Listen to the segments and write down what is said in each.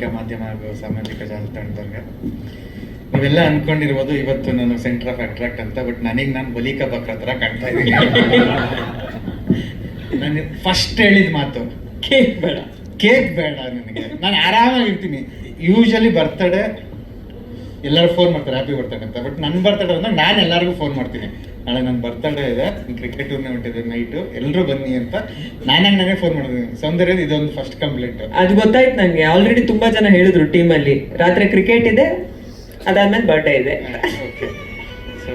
ಪತ್ರಿಕಾ ಮಾಧ್ಯಮ ಹಾಗೂ ಸಾಮಾಜಿಕ ಜಾಲತಾಣದವ್ರಿಗೆ. ನೀವೆಲ್ಲ ಅನ್ಕೊಂಡಿರ್ಬೋದು ಇವತ್ತು ನಾನು ಸೆಂಟರ್ ಆಫ್ ಅಟ್ರಾಕ್ಟ್ ಅಂತ ಬಟ್ ನನಗೆ ನಾನು ಬಲಿಕ ಬಕ್ರ ಹತ್ರ ಕಾಣ್ತಾ ಇದ್ದೀನಿ. ನಾನು ಫಸ್ಟ್ ಹೇಳಿದ ಮಾತು ಕೇಕ್ ಬೇಡ. ಕೇಕ್ ಬೇಡ ನನಗೆ. ನಾನು ಆರಾಮಾಗಿರ್ತೀನಿ. ಯೂಶಲಿ ಬರ್ತಡೇ ಎಲ್ಲರೂ ಫೋನ್ ಮಾಡ್ತಾರೆ ಹ್ಯಾಪಿ ಬರ್ತಡೇ ಅಂತ. ಬಟ್ ನನ್ನ ಬರ್ತಡೇ ಅಂದ್ರೆ ನಾನು ಎಲ್ಲರಿಗೂ ಫೋನ್ ಮಾಡ್ತೀನಿ. ನಾಳೆ ನನ್ನ ಬರ್ತಡೇ ಇದೆ. ಕ್ರಿಕೆಟ್ ಟೂರ್ನಮೆಂಟ್ ಇದೆ ನೈಟು ಎಲ್ಲರೂ ಬನ್ನಿ ಅಂತ ನಾನಾಗ ನಾನೇ ಫೋನ್ ಮಾಡಿದ್ದೀನಿ. ಸೌಂದರ್ಯದ ಇದೊಂದು ಫಸ್ಟ್ ಕಂಪ್ಲೇಂಟ್ ಅದು ಗೊತ್ತಾಯ್ತು ನಂಗೆ. ಆಲ್ರೆಡಿ ತುಂಬಾ ಜನ ಹೇಳಿದ್ರು ಟೀಮಲ್ಲಿ. ರಾತ್ರಿ ಕ್ರಿಕೆಟ್ ಇದೆ ಅದಾದ್ಮೇಲೆ ಬರ್ಡೇ ಇದೆ. ಓಕೆ ಸೊ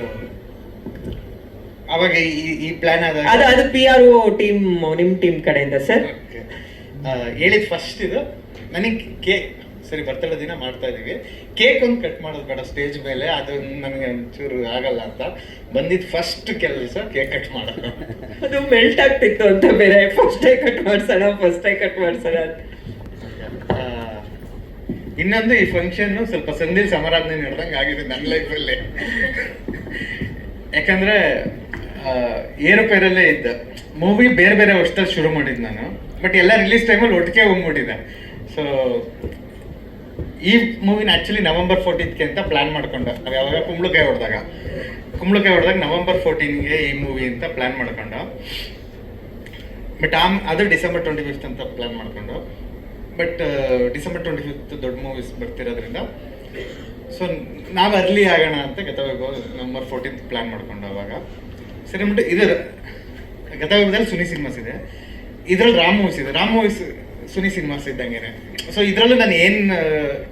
ಅವಾಗ ಈ ಪ್ಲಾನ್ ಆದಾಗ ಅದು ಅದು ಪಿ ಆರ್ ಒ ಟೀಮ್ ನಿಮ್ ಟೀಮ್ ಕಡೆಯಿಂದ ಸರ್. ಹೇಳಿದ ಫಸ್ಟ್ ಇದು. ನನಗೆ ಕೇಕ್ ಸರಿ ಬರ್ತಡೇ ದಿನ ಮಾಡ್ತಾ ಇದೀವಿ. ಕೇಕ್ ಒಂದು ಕಟ್ ಮಾಡೋದು ಬೇಡ ಸ್ಟೇಜ್ ಮೇಲೆ. ಅದು ನನಗೆ ಒಂಚೂರು ಆಗಲ್ಲ ಅಂತ. ಬಂದಿದ್ದು ಫಸ್ಟ್ ಕೆಲಸ ಕೇಕ್ ಕಟ್ ಮಾಡೋದು. ಅದು ಮೆಲ್ಟ್ ಆಗ್ತಿತ್ತು ಅಂತ ಬೇರೆ. ಫಸ್ಟ್ ಕಟ್ ಮಾಡ್ಸೋಣ ಫಸ್ಟ್ ಕಟ್ ಮಾಡ್ಸೋಣ ಅಂತ. ಇನ್ನೊಂದು ಈ ಫಂಕ್ಷನ್ ಸ್ವಲ್ಪ ಸಂಧಿ ಸಮಾರಾಧನೆ ನಡೆದಂಗೆ ಆಗಿದೆ ನನ್ನ ಲೈಫಲ್ಲಿ ಯಾಕಂದ್ರೆ ಏರುಪೇರಲ್ಲೇ ಇದ್ದ. ಮೂವಿ ಬೇರೆ ಬೇರೆ ವರ್ಷದಲ್ಲಿ ಶುರು ಮಾಡಿದ್ದು ನಾನು. ಬಟ್ ಎಲ್ಲ ರಿಲೀಸ್ ಟೈಮಲ್ಲಿ ಒಟ್ಟಿಗೆ ಹೋಗ್ಬಿಟ್ಟಿದೆ ಸೊ ಈ ಮೂವಿನ ಆ್ಯಕ್ಚುಲಿ ನವೆಂಬರ್ ಫೋರ್ಟೀನ್ಗೆ ಅಂತ ಪ್ಲ್ಯಾನ್ ಮಾಡ್ಕೊಂಡೆ. ನಾವು ಯಾವಾಗ ಕುಂಬಳಕಾಯಿ ಹೊಡೆದಾಗ. ಕುಂಬಳಕಾಯಿ ಹೊಡೆದಾಗ ನವೆಂಬರ್ ಫೋರ್ಟೀನ್ಗೆ ಈ ಮೂವಿ ಅಂತ ಪ್ಲ್ಯಾನ್ ಮಾಡ್ಕೊಂಡು. ಬಟ್ ಆಮ್, ಅದು ಡಿಸೆಂಬರ್ ಟ್ವೆಂಟಿ ಫಿಫ್ತ್ ಅಂತ ಪ್ಲ್ಯಾನ್ ಮಾಡ್ಕೊಂಡು. ಬಟ್ ಡಿಸೆಂಬರ್ ಟ್ವೆಂಟಿ ಫಿಫ್ತ್ ದೊಡ್ಡ ಮೂವೀಸ್ ಬರ್ತಿರೋದ್ರಿಂದ. ಸೊ ನಾವು ಅರ್ಲಿ ಆಗೋಣ ಅಂತ ಗತವೈಭವ ನವೆಂಬರ್ ಫೋರ್ಟೀನ್ತ್ ಪ್ಲ್ಯಾನ್ ಮಾಡ್ಕೊಂಡು ಅವಾಗ. ಸರಿ, ಅಂದ್ಬಿಟ್ಟು ಇದರ ಗತವೈಭವದಲ್ಲಿ ಸುನಿ ಸಿನಿಮಾಸ್ ಇದೆ. ಇದರಲ್ಲಿ ರಾಮ್ ಮೂವೀಸ್ ಇದೆ. ರಾಮ್ ಮೂವೀಸ್ ಸುನಿ ಸಿನಿಮಾಸ್ ಇದ್ದಂಗೆನೆ. ಸೊ ಇದರಲ್ಲೂ ನಾನು ಏನು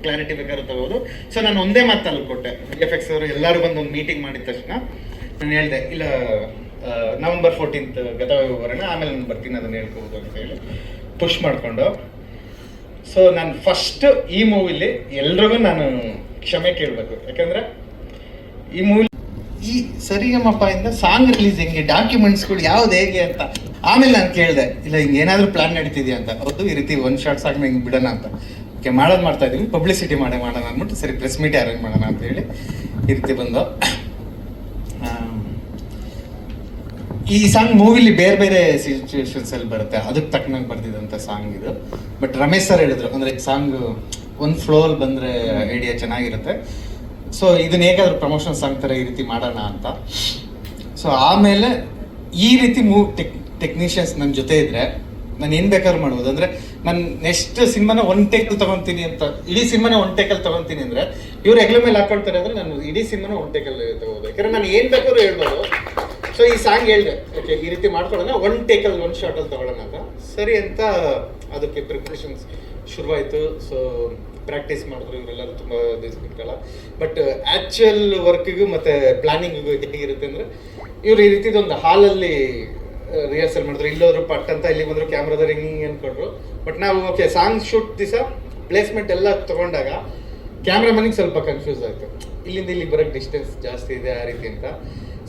ಕ್ಲಾರಿಟಿ ಬೇಕಾದ್ರೂ ತಗೋದು ಸೊ ನಾನು ಒಂದೇ ಮಾತು ಅಲ್ಲಿ ಕೊಟ್ಟೆ ಎಫ್ ಎಕ್ಸ್ ಅವರು ಎಲ್ಲರೂ ಬಂದು ಒಂದು ಮೀಟಿಂಗ್ ಮಾಡಿದ ತಕ್ಷಣ ನಾನು ಹೇಳಿದೆ, ಇಲ್ಲ ನವೆಂಬರ್ ಫೋರ್ಟೀನ್ತ್ ಬರೋಣ ಆಮೇಲೆ ನಾನು ಬರ್ತೀನಿ, ಅದನ್ನ ಹೇಳ್ಕೋಬೋದು ಅಂತ ಹೇಳಿ ಪುಷ್ ಮಾಡಿಕೊಂಡು. ಸೊ ನಾನು ಫಸ್ಟ್ ಈ ಮೂವಿಲಿ ಎಲ್ರಿಗೂ ನಾನು ಕ್ಷಮೆ ಕೇಳಬೇಕು. ಯಾಕಂದ್ರೆ ಈ ಮೂವಿ ಈ ಸರಿಯಮ್ಮಪ್ಪ ಇಂದ ಸಾಂಗ್ ರಿಲೀಸ್ ಹೆಂಗೆ ಡಾಕ್ಯುಮೆಂಟ್ಸ್ಗಳು ಯಾವ್ದು ಹೇಗೆ ಅಂತ ಆಮೇಲೆ ನಾನು ಕೇಳಿದೆ, ಇಲ್ಲ, ಹಿಂಗೆ ಏನಾದರೂ ಪ್ಲಾನ್ ನಡೀತಿದ್ಯಾ ಅಂತ? ಹೌದು, ಈ ರೀತಿ ಒಂದು ಶಾರ್ಟ್ ಆಗಿ ಹಿಂಗೆ ಬಿಡೋಣ ಅಂತ. ಓಕೆ, ಮಾಡೋದು ಮಾಡ್ತಾ ಇದ್ದೀನಿ ಪಬ್ಲಿಸಿಟಿ ಮಾಡೇ, ಮಾಡೋಣ ಅಂದ್ಬಿಟ್ಟು ಸರಿ ಪ್ರೆಸ್ ಮೀಟ್ ಅರೇಂಜ್ ಮಾಡೋಣ ಅಂತ ಹೇಳಿ ಈ ರೀತಿ ಬಂದು ಈ ಸಾಂಗ್ ಮೂವಿಲಿ ಬೇರೆ ಬೇರೆ ಸಿಚುವೇಶನ್ಸ್ ಅಲ್ಲಿ ಬರುತ್ತೆ. ಅದಕ್ಕೆ ತಕ್ಕನಾಗಿ ಬರ್ತಿದ್ದಂಥ ಸಾಂಗ್ ಇದು. ಬಟ್ ರಮೇಶ್ ಸರ್ ಹೇಳಿದ್ರು, ಅಂದ್ರೆ ಸಾಂಗ್ ಒಂದು ಫ್ಲೋ ಅಲ್ಲಿ ಬಂದ್ರೆ ಐಡಿಯಾ ಚೆನ್ನಾಗಿರುತ್ತೆ. ಸೊ ಇದನ್ನ ಹೇಗಾದ್ರೂ ಪ್ರಮೋಷನ್ ಸಾಂಗ್ ಥರ ಈ ರೀತಿ ಮಾಡೋಣ ಅಂತ. ಸೊ ಆಮೇಲೆ ಈ ರೀತಿ ಮೂವ್ ಟೆಕ್, ಟೆಕ್ನಿಷಿಯನ್ಸ್ ನನ್ನ ಜೊತೆ ಇದ್ರೆ ನಾನು ಏನು ಬೇಕಾದ್ರೂ ಮಾಡ್ಬೋದು. ಅಂದ್ರೆ ನಾನು ನೆಕ್ಸ್ಟ್ ಸಿನಿಮಾನ ಒನ್ ಟೇಕ್ ತಗೊಂತೀನಿ ಅಂತ, ಇಡೀ ಸಿನಿಮಾನ ಒನ್ ಟೇಕಲ್ಲಿ ತಗೊಂತೀನಿ ಅಂದ್ರೆ ಇವ್ರು ಹೆಗ್ಲ ಮೇಲೆ ಹಾಕೊಳ್ತಾರೆ ಅಂದ್ರೆ ನಾನು ಇಡೀ ಸಿನಿಮಾನ ಒನ್ ಟೇಕಲ್ಲಿ ತಗೋಬೋದು. ಯಾಕಂದ್ರೆ ನಾನು ಏನು ಬೇಕಾದ್ರೂ ಹೇಳ್ಬೋದು. ಸೊ ಈ ಸಾಂಗ್ ಹೇಳಿದೆ. ಓಕೆ ಈ ರೀತಿ ಮಾಡ್ಕೊಳ್ಳೋಣ. ಒನ್ ಟೇಕಲ್ಲಿ ಒನ್ ಶಾರ್ಟಲ್ಲಿ ತಗೊಳ್ಳೋಣ ಅಂತ. ಸರಿ ಅಂತ ಅದಕ್ಕೆ ಪ್ರಿಪ್ರೇಷನ್ಸ್ ಶುರುವಾಯಿತು. ಸೊ ಪ್ರಾಕ್ಟೀಸ್ ಮಾಡಿದ್ರು ಇವರೆಲ್ಲರೂ ತುಂಬ ದಿವಸ ಬಿಟ್ಕಲ್ಲ ಬಟ್ ಆ್ಯಕ್ಚುಯಲ್ ವರ್ಕಿಗೂ ಮತ್ತು ಪ್ಲಾನಿಂಗಿಗೂ ಹೇಗಿರುತ್ತೆ ಅಂದರೆ, ಇವರು ಈ ರೀತಿದೊಂದು ಹಾಲಲ್ಲಿ ರಿಹರ್ಸಲ್ ಮಾಡಿದ್ರು. ಇಲ್ಲೋದ್ರು ಪಟ್ ಅಂತ ಇಲ್ಲಿ ಬಂದರು ಕ್ಯಾಮ್ರಾದ ರಿಂಗಿಂಗ್ ಅಂದ್ಕೊಂಡ್ರು ಬಟ್ ನಾವು ಓಕೆ ಸಾಂಗ್ ಶೂಟ್ ದಿವಸ ಪ್ಲೇಸ್ಮೆಂಟ್ ಎಲ್ಲ ತಗೊಂಡಾಗ ಕ್ಯಾಮ್ರಾಮನಿಗೆ ಸ್ವಲ್ಪ ಕನ್ಫ್ಯೂಸ್ ಆಯಿತು. ಇಲ್ಲಿಂದ ಇಲ್ಲಿಗೆ ಬರೋಕ್ಕೆ ಡಿಸ್ಟೆನ್ಸ್ ಜಾಸ್ತಿ ಇದೆ ಆ ರೀತಿ ಅಂತ.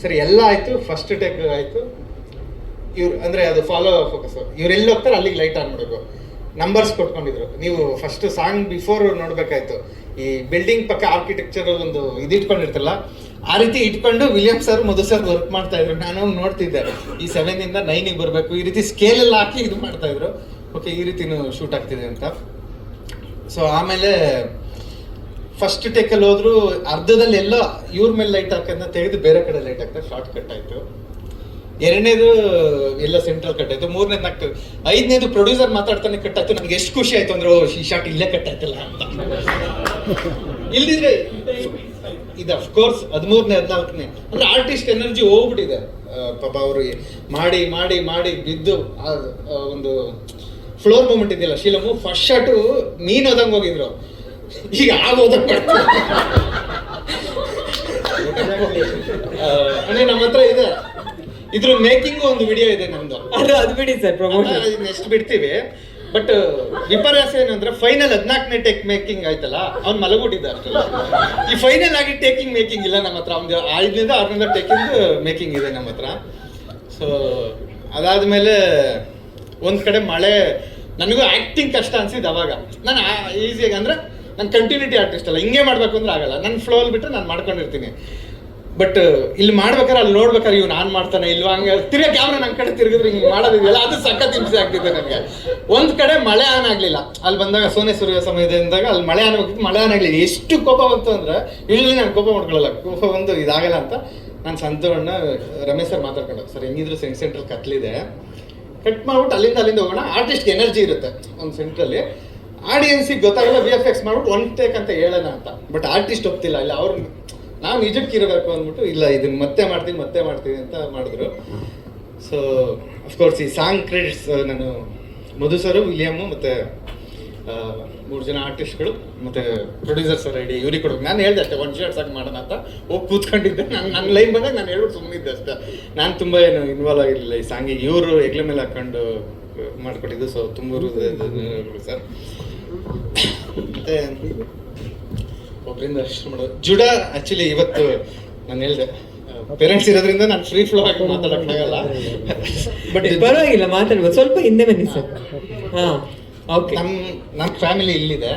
ಸರಿ, ಎಲ್ಲ ಆಯಿತು. ಫಸ್ಟ್ ಟೆಕ್ ಆಯಿತು. ಇವ್ರು, ಅಂದರೆ ಅದು ಫಾಲೋ ಫೋಕಸ್ ಇವ್ರು ಎಲ್ಲಿ ಹೋಗ್ತಾರೆ, ಅಲ್ಲಿಗೆ ಲೈಟ್ ಆನ್ ಮಾಡಬೇಕು. ನಂಬರ್ಸ್ ಕೊಟ್ಕೊಂಡಿದ್ರು. ನೀವು ಫಸ್ಟ್ ಸಾಂಗ್ ಬಿಫೋರ್ ನೋಡ್ಬೇಕಾಯ್ತು. ಈ ಬಿಲ್ಡಿಂಗ್ ಪಕ್ಕ ಆರ್ಕಿಟೆಕ್ಚರ್ ಒಂದು ಇದು ಇಟ್ಕೊಂಡಿರ್ತಲ್ಲ ಆ ರೀತಿ ಇಟ್ಕೊಂಡು William sir Madhu sir work ಮಾಡ್ತಾ ಇದ್ರು. ನಾನು ನೋಡ್ತಿದ್ದೆ. ಈ ಸೆವೆನ್ ಇಂದ ನೈನಿಗೆ ಬರಬೇಕು. ಈ ರೀತಿ ಸ್ಕೇಲ್ ಎಲ್ಲ ಹಾಕಿ ಇದು ಮಾಡ್ತಾ ಇದ್ರು. ಓಕೆ ಈ ರೀತಿನೂ ಶೂಟ್ ಆಗ್ತಿದೆ ಅಂತ. ಸೊ ಆಮೇಲೆ ಫಸ್ಟ್ ಟೇಕಲ್ಲಿ ಹೋದ್ರು ಅರ್ಧದಲ್ಲಿ ಎಲ್ಲ ಇವ್ರ ಮೇಲೆ ಲೈಟ್ ಹಾಕಂತ ತೆಗೆದು ಬೇರೆ ಕಡೆ ಲೈಟ್ ಹಾಕ್ತಾರೆ ಶಾರ್ಟ್ ಕಟ್ ಆಯ್ತು. ಎರಡನೇದು ಎಲ್ಲ ಸೆಂಟ್ರಲ್ ಕಟ್ ಆಯ್ತು ಮೂರನೇದು ನಾಲ್ಕು ಐದನೇದು ಪ್ರೊಡ್ಯೂಸರ್ ಮಾತಾಡ್ತಾನೆ ಕಟ್ ಆಯ್ತು ನಮ್ಗೆ ಎಷ್ಟು ಖುಷಿ ಆಯ್ತು ಅಂದ್ರೆ ಓ ಈ ಶಾಟ್ ಇಲ್ಲೇ ಕಟ್ ಆಯ್ತಲ್ಲ ಅಂತ. ಇಲ್ದಿದ್ರೆ ಇದು ಅಫ್ಕೋರ್ಸ್ ಹದಿಮೂರನೇ ಹದಿನಾಲ್ಕನೇ. ಅಂದ್ರೆ ಆರ್ಟಿಸ್ಟ್ ಎನರ್ಜಿ ಹೋಗ್ಬಿಟ್ಟಿದೆ. ಪಾಪ ಅವರು ಮಾಡಿ ಮಾಡಿ ಮಾಡಿ ಬಿದ್ದು ಒಂದು ಫ್ಲೋರ್ ಮೂಮೆಂಟ್ ಇದೆಯಲ್ಲ ಶೀಲಮು ಫಸ್ಟ್ ಶಾಟು ನೀನ್ ಹೋದಂಗೆ ಹೋಗಿದ್ರು. ಈಗ ಆಗೋದಕ್ಕೆ ಅಂದ್ರೆ ನಮ್ಮ ಹತ್ರ ಇದೆ. ಇದ್ರ ಮೇಕಿಂಗ್ ಒಂದು ವಿಡಿಯೋ ಇದೆ ನಮ್ದು. ಅದು ಅದು ಬಿಡಿ ಸರ್ ಪ್ರಮೋಷನ್ ನೆಕ್ಸ್ಟ್ ಬಿಡ್ತೀವಿ? ಬಟ್ ವಿಪರ್ಯಾಸ ಏನಂದ್ರೆ ಫೈನಲ್ ಹದಿನಾಲ್ಕನೇ ಟೇಕ್ ಮೇಕಿಂಗ್ ಆಯ್ತಲ್ಲ ಅವ್ನು ಮಲಗ್ಬಿಟ್ಟಿದ್ದ ಅಷ್ಟಲ್ಲ ಈ ಫೈನಲ್ ಆಗಿ ಟೇಕಿಂಗ್ ಮೇಕಿಂಗ್ ಇಲ್ಲ ನಮ್ಮ ಹತ್ರ. ಒಂದು ಐದರಿಂದ ಆರರಿಂದ ಟೇಕಿಂಗ್ ಮೇಕಿಂಗ್ ಇದೆ ನಮ್ಮ ಹತ್ರ. ಸೊ ಅದಾದ್ಮೇಲೆ ಒಂದು ಕಡೆ ಮಳೆ ನನಗೂ ಆಕ್ಟಿಂಗ್ ಕಷ್ಟ ಅನ್ಸಿದ್ದು ಅವಾಗ. ನಾನು ಈಸಿಯಾಗಿ ಅಂದ್ರೆ ನಾನು ಕಂಟಿನ್ಯೂಟಿ ಆರ್ಟಿಸ್ಟ್ ಅಲ್ಲ. ಹಿಂಗೆ ಮಾಡಬೇಕು ಅಂದ್ರೆ ಆಗಲ್ಲ. ನನ್ನ ಫ್ಲೋ ಅಲ್ಲಿ ಬಿಟ್ಟರೆ ನಾನು ಮಾಡ್ಕೊಂಡಿರ್ತೀನಿ. ಬಟ್ ಇಲ್ಲಿ ಮಾಡ್ಬೇಕಾದ್ರೆ ಅಲ್ಲಿ ನೋಡ್ಬೇಕಾದ್ರೆ ಇವ್ ನಾನ್ ಮಾಡ್ತಾನೆ. ಇಲ್ವಾ ಹಂಗ ತಿರ್ಗಾ ಕ್ಯಾಮ್ರಾ ನನ್ ಕಡೆ ತಿರುಗಿದ್ರೆ ಹಿಂಗ್ ಮಾಡೋದಿದೆಯಲ್ಲ, ಅದು ಸಖತ್ ಹಿಂಸೆ ಆಗ್ತಿದೆ ನನಗೆ. ಒಂದ್ ಕಡೆ ಮಳೆ ಆನ್ ಆಗ್ಲಿಲ್ಲ. ಅಲ್ಲಿ ಬಂದಾಗ ಸೋನೆ ಸೂರ್ಯ ಸಮಯದಿಂದಾಗ ಅಲ್ಲಿ ಮಳೆ ಆನ್ ಹೋಗಿತ್ತು ಮಳೆ ಆನ್ ಆಗ್ಲಿಲ್ಲ. ಎಷ್ಟು ಕೋಪ ಬಂತು ಅಂದ್ರೆ, ಇಲ್ಲಿ ನಾನು ಕೋಪ ಮಾಡ್ಕೊಳ್ಳಲ್ಲ, ಕೋಪ ಬಂದು ಇದಾಗಲ್ಲ ಅಂತ ನಾನು ಸಂತೋಣ್ಣ ರಮೇಶ್ ಸರ್ ಮಾತಾಡ್ಕೊಂಡು ಸರ್, ಹೆಂಗಿದ್ರು ಸೆಂಟ್ ಸೆಂಟ್ರಲ್ ಕತ್ಲಿದೆ. ಕಟ್ ಮಾಡ್ಬಿಟ್ಟು ಅಲ್ಲಿಂದ ಅಲ್ಲಿಂದ ಹೋಗೋಣ ಆರ್ಟಿಸ್ಟ್ ಎನರ್ಜಿ ಇರುತ್ತೆ ಒಂದು ಸೆಂಟ್ರಲ್ಲಿ. ಆಡಿಯನ್ಸಿಗೆ ಗೊತ್ತಾಗಲ್ಲ ವಿ ಎಫ್ ಎಕ್ಸ್ ಮಾಡ್ಬಿಟ್ಟು ಒನ್ ಟೇಕ್ ಅಂತ ಹೇಳೋಣ ಅಂತ. ಬಟ್ ಆರ್ಟಿಸ್ಟ್ ಹೋಗ್ತಿಲ್ಲ ಇಲ್ಲ, ಅವ್ರು ನಾವು ನಿಜಕ್ಕೆ ಇರಬೇಕು ಅಂದ್ಬಿಟ್ಟು ಇಲ್ಲ ಇದನ್ನ ಮತ್ತೆ ಮಾಡ್ತೀನಿ ಮತ್ತೆ ಮಾಡ್ತೀನಿ ಅಂತ ಮಾಡಿದ್ರು ಸೊ ಅಫ್ಕೋರ್ಸ್ ಈ ಸಾಂಗ್ ಕ್ರೆಡಿಟ್ಸ್ ನಾನು ಮಧು ಸರು ವಿಲಿಯಮ್ಮು ಮತ್ತು ಮೂರು ಜನ ಆರ್ಟಿಸ್ಟ್ಗಳು ಮತ್ತು ಪ್ರೊಡ್ಯೂಸರ್ ಸರ್ ಐಡಿ ಇವ್ರಿಗೆ ಕೊಡೋದು ನಾನು ಹೇಳ್ದೆ ಅಷ್ಟೇ ಒಂದು ಶರ್ಟ್ ಸಾಕು ಮಾಡೋಣ ಅಂತ ಹೋಗಿ ಕೂತ್ಕೊಂಡಿದ್ದೆ ನಾನು ನನ್ನ ಲೈನ್ ಬಂದಾಗ ನಾನು ಹೇಳ್ಬಿಟ್ಟು ಸುಮ್ಮನಿದ್ದೆ ಅಷ್ಟೇ ನಾನು ತುಂಬ ಏನು ಇನ್ವಾಲ್ವ್ ಆಗಿರಲಿಲ್ಲ ಈ ಸಾಂಗಿಗೆ ಇವರು ಹೆಗ್ಲ ಮೇಲೆ ಹಾಕೊಂಡು ಮಾಡಿಕೊಟ್ಟಿದ್ದು ಸೊ ತುಂಬ ಸರ್ ಮತ್ತೆ ಒಬ್ಬರಿಂದ ಮಾಡೋದು. ಜುಡ ಆಕ್ಚುಲಿ ಇವತ್ತು ನಾನು ಹೇಳ್ದೆ. ಪೇರೆಂಟ್ಸ್ ಇರೋದ್ರಿಂದ ನಾನು ಫ್ರೀ ಫ್ಲೋ ಆಗಿ ಮಾತಾಡಕ್ಕಾಗಲ್ಲ ಬಟ್ ಪರವಾಗಿಲ್ಲ ಮಾತಾಡ್ಬೋದು ಸ್ವಲ್ಪ ಹಿಂದೆ ಬನ್ನಿ ಸರ್. ಹಾ. ಓಕೆ ನಮ್ಮ ನಮ್ಮ ಫ್ಯಾಮಿಲಿ ಇಲ್ಲಿದೆ.